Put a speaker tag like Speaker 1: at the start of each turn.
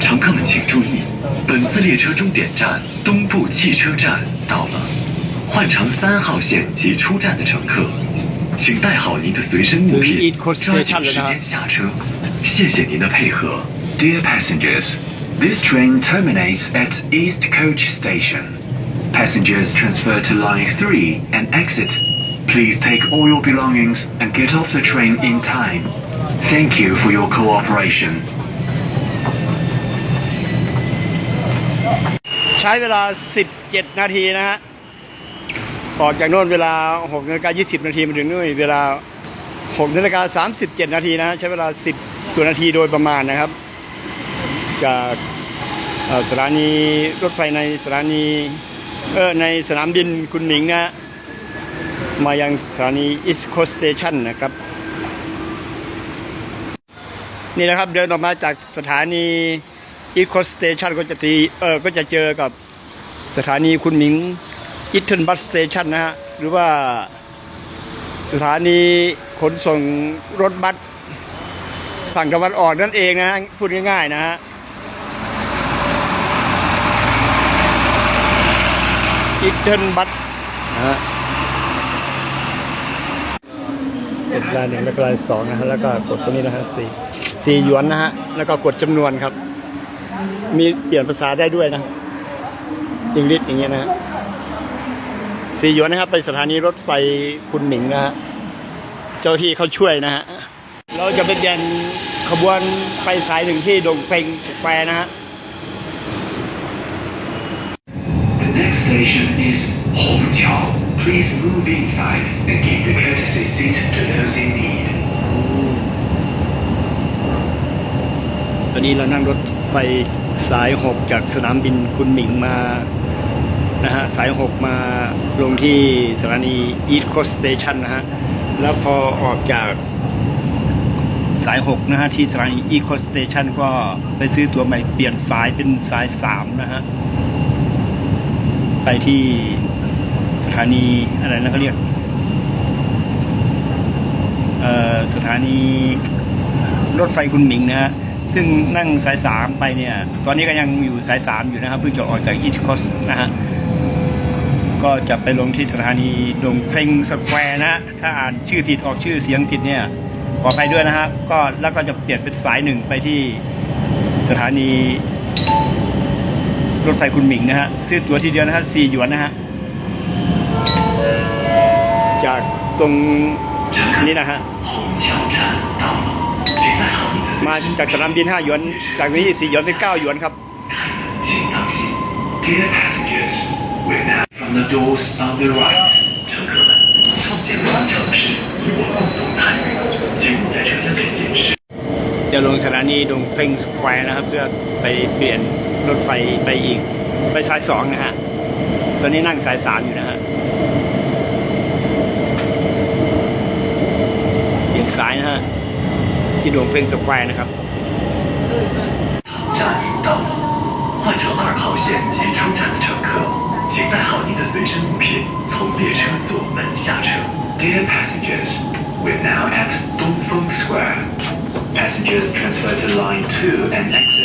Speaker 1: 乘客们请注意，本次列车终点站东部汽车站到了。换乘三号线及出站的乘客，请带好您的随身物品，抓紧时间下车。谢谢您的配合。Dear passengers, this train terminates at East Coach Station. Passengers transfer to line 3 and exit. Please take all your belongings and get off the train in time. Thank you for your cooperation.
Speaker 2: ใช้เวลา 17 นาทีนะฮะ ออกจากโน่นเวลา6นาฬิกา20 นาทีมาถึงนู่นเวลา6นาฬิกา37 นาทีนะใช้เวลา 10 กว่านาทีโดยประมาณนะครับ จากสถานีรถไฟในสถานีเออในสนามบินคุณหมิงนะฮะมายังสถานี East Coast Station นะครับ นี่นะครับเดินออกมาจากสถานี East Coast Station ก็จะตีเออก็จะเจอกับสถานีคุณหมิงอิทเทนบัสสเตชันนะฮะหรือว่าสถานีขนส่งรถบัสฝั่งตะวันออกนั่นเองนะฮะพูดง่ายๆนะฮะอิทเทนบัสนะฮะกดลายหนึ่งแล้วก็ลายสองนะฮะแล้วก็กดตัวนี้นะฮะสี่ สี่หยวนนะฮะ แล้วก็กดจำนวนครับ มีเปลี่ยนภาษาได้ด้วยนะอังกฤษอย่างเงี้ยนะฮะสี่หยวนนะครับ ไปสถานีรถไฟคุณหมิงนะฮะ เจ้าที่เขาช่วยนะฮะ เราจะไปเปลี่ยนขบวนไปสายหนึ่งที่ดงเฟงสแควร์นะฮะ
Speaker 1: The next station is Hongqiao. Please move inside and give the courtesy seat to those in need.
Speaker 2: ตอนนี้เรานั่งรถไฟสายหกจากสนามบินคุณหมิงมานะฮะสายหกมาลงที่สถานี East Coast Station นะฮะแล้วพอออกจากสายหกนะฮะที่สถานี East Coast Station ก็ไปซื้อตัวใหม่เปลี่ยนสายเป็นสายสามนะฮะไปที่สถานีอะไรนะเขาเรียกเอ่อสถานีรถไฟคุณหมิงนะฮะ ซึ่งนั่งสายสามไปเนี่ย ตอนนี้ก็ยังอยู่สายสามอยู่นะครับ เพิ่งจะออกจากอีสต์คอสนะฮะก็จะไปลงที่สถานีดงเฟงสแควร์นะฮะถ้าอ่านชื่อผิดออกชื่อเสียงผิดเนี่ยขออภัยด้วยนะครับ ก็แล้วก็จะเปลี่ยนเป็นสายหนึ่งไปที่สถานีรถไฟคุณหมิงนะฮะซื้อตั๋วทีเดียวนะฮะสี่หยวนนะฮะจากตรงนี้นะฮะ จากสนามบินห้าหยวน จากนี้สี่หยวนเป็นเก้าหยวนครับ
Speaker 1: 请当心。Dear passengers, we're now from the doors on the right. 乘客们，创建了方程式，与我共同参与，请勿在车厢内饮食。
Speaker 2: จะลงสถานีดงเฟงสแควร์นะครับ เพื่อไปเปลี่ยนรถไฟไปอีก ไปสายสองนะฮะ ตอนนี้นั่งสายสามอยู่นะฮะเปลี่ยนสายนะฮะ ที่ดงเฟงสแควร์นะครับ
Speaker 1: 站到了，换乘二号线及出站的乘客，请带好您的随身物品，从列车左门下车。Dear passengers, we're now at Dongfeng Square. Passengers transfer to line 2 and exit